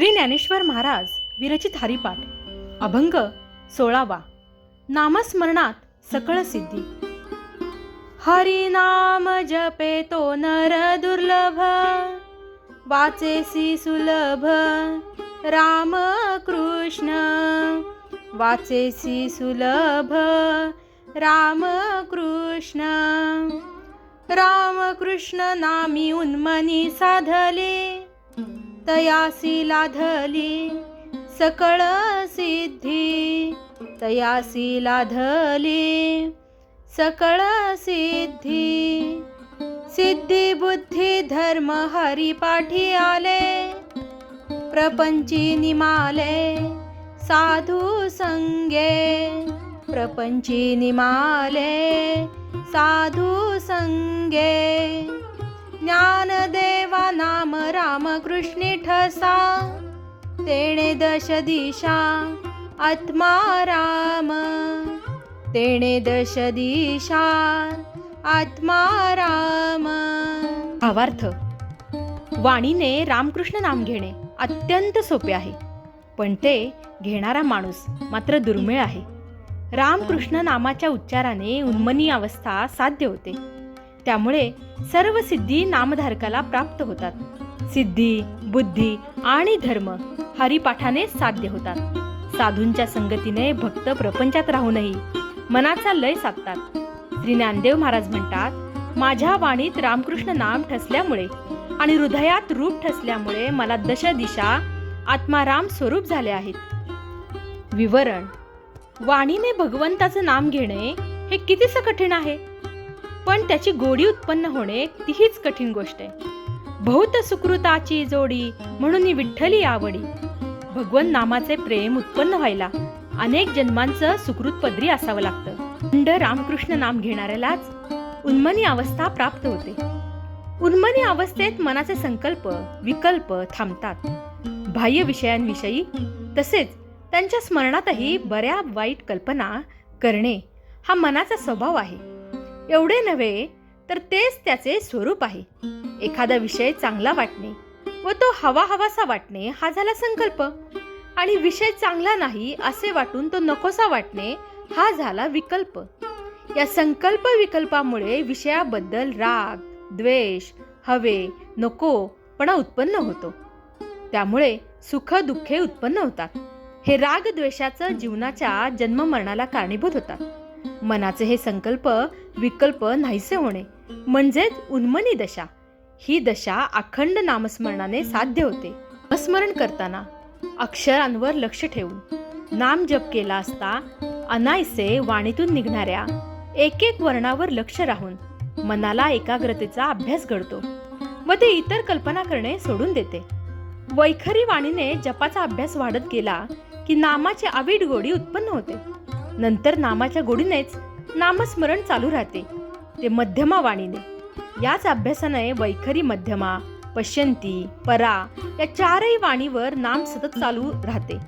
श्री ज्ञानेश्वर महाराज विरचित हरिपाठ अभंग सोळावा. नामस्मरणात सकळ सिद्धी. हरिनाम जपे तो नर दुर्लभ वाचेसी सुलभ राम कृष्ण वाचेसी सुलभ राम कृष्ण. रामकृष्ण नामी उन्मनी साधले तयासी लाधली सकळ सिद्धी. तयासी लाधली सकळ सिद्धी. सिद्धी बुद्धी धर्म हरिपाठी आले. प्रपंची निमाले साधू संगे. प्रपंची निमाले साधू संगे. ज्ञानदेवा नाम रामकृष्णी ठसा. तेणे दश दिशा आत्मा राम. तेणे दश दिशा आत्मा राम. भावार्थ वाणीने रामकृष्ण नाम घेणे अत्यंत सोपे आहे पण ते घेणारा माणूस मात्र दुर्मिळ आहे. रामकृष्ण नामाच्या उच्चाराने उन्मनी अवस्था साध्य होते. त्यामुळे सर्व सिद्धी नामधारकाला प्राप्त होतात. सिद्धी बुद्धी आणि धर्म हरिपाठाने साध्य होतात. साधूंच्या संगतीने भक्त प्रपंचात राहूनही मनाचा लय साधतात. श्री ज्ञानदेव महाराज म्हणतात माझ्या वाणीत रामकृष्ण नाम ठसल्यामुळे आणि हृदयात रूप ठसल्यामुळे मला दश दिशा आत्माराम स्वरूप झाले आहेत. विवरण वाणीने भगवंताचं नाम घेणे हे कितीसं कठीण आहे? पण त्याची गोडी उत्पन्न होणे तीच कठीण गोष्ट आहे. बहुत सुकृताची जोडी म्हणून विठ्ठली आवडी. भगवन नामाचे प्रेम उत्पन्न व्हायला अनेक जन्मांचं सुकृत पदरी असावं लागतं. अंड रामकृष्ण नाम घेणाऱ्यालाच उन्मनी अवस्था प्राप्त होते. उन्मनी अवस्थेत मनाचे संकल्प विकल्प थांबतात. बाह्य विषयांविषयी तसेच त्यांच्या स्मरणातही बऱ्या वाईट कल्पना करणे हा मनाचा स्वभाव आहे. एवढे नव्हे तर तेच त्याचे स्वरूप आहे. एखादा विषय चांगला वाटणे व तो हवा हवासा वाटणे हा झाला संकल्प. आणि विषय चांगला नाही असे वाटून तो नकोसा वाटणे हा झाला विकल्प. या संकल्प विकल्पामुळे विषयाबद्दल राग द्वेष हवे नकोपणा उत्पन्न होतो. त्यामुळे सुख दुःखे उत्पन्न होतात. हे राग द्वेषाचं जीवनाच्या जन्म मरणाला कारणीभूत होतात. मनाचे हे संकल्प विकल्प नाहीसे होणे म्हणजेच उन्मनी दशा. ही दशा अखंड नामस्मरणाने साध्य होते. स्मरण करताना अक्षरांवर लक्ष ठेवून नाम जप केला असता अनायसे वाणीतून निघणाऱ्या एक एक वर्णावर लक्ष राहून मनाला एकाग्रतेचा अभ्यास घडतो व ते इतर कल्पना करणे सोडून देते. वैखरी वाणीने जपाचा अभ्यास वाढत गेला की नामाची आवीड गोडी उत्पन्न होते. नंतर नामाच्या गोडीनेच नामस्मरण चालू राहते. ते मध्यमा वाणीने. याच अभ्यासाने वैखरी मध्यमा पश्यंती परा या चारही वाणीवर नाम सतत चालू राहते.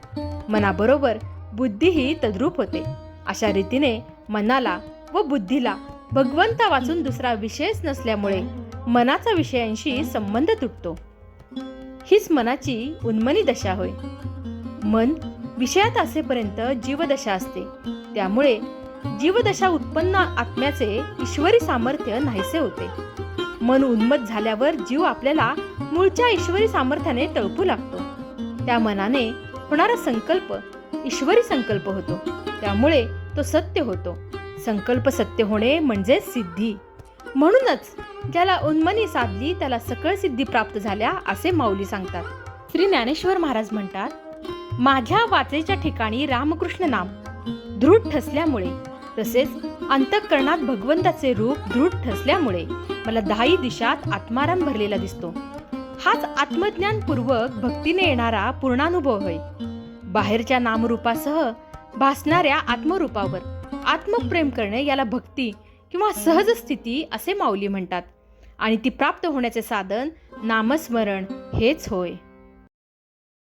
मनाबरोबर बुद्धीही तद्रूप होते. अशा रीतीने मनाला व बुद्धीला भगवंता वाचून दुसरा विषयच नसल्यामुळे मनाचा विषयांशी संबंध तुटतो. हीच मनाची उन्मनी दशा होय. मन विषयात असेपर्यंत जीवदशा असते. त्यामुळे जीवदशा उत्पन्न आत्म्याचे ईश्वरी सामर्थ्य नाहीसे होते. मन उन्मत झाल्यावर जीव आपल्याला मूळच्या ईश्वरी सामर्थ्याने तळपू लागतो. त्या मनाने होणारा संकल्प ईश्वरी संकल्प होतो. त्यामुळे तो सत्य होतो. संकल्प सत्य होणे म्हणजे सिद्धी. म्हणूनच ज्याला उन्मनी साधली त्याला सकळ सिद्धी प्राप्त झाल्या असे माऊली सांगतात. श्री ज्ञानेश्वर महाराज म्हणतात माझ्या वाचेच्या ठिकाणी रामकृष्ण नाम दृढ ठसल्यामुळे तसेच अंतःकरणात भगवंताचे रूप दृढ ठसल्यामुळे मला दहाही दिशात आत्माराम भरलेला दिसतो. हाच आत्मज्ञानपूर्वक भक्तीने येणारा पूर्णानुभव होय. बाहेरच्या नामरूपासह भासणाऱ्या आत्मरूपावर आत्मप्रेम करणे याला भक्ती किंवा सहज स्थिती असे माऊली म्हणतात. आणि ती प्राप्त होण्याचे साधन नामस्मरण हेच होय.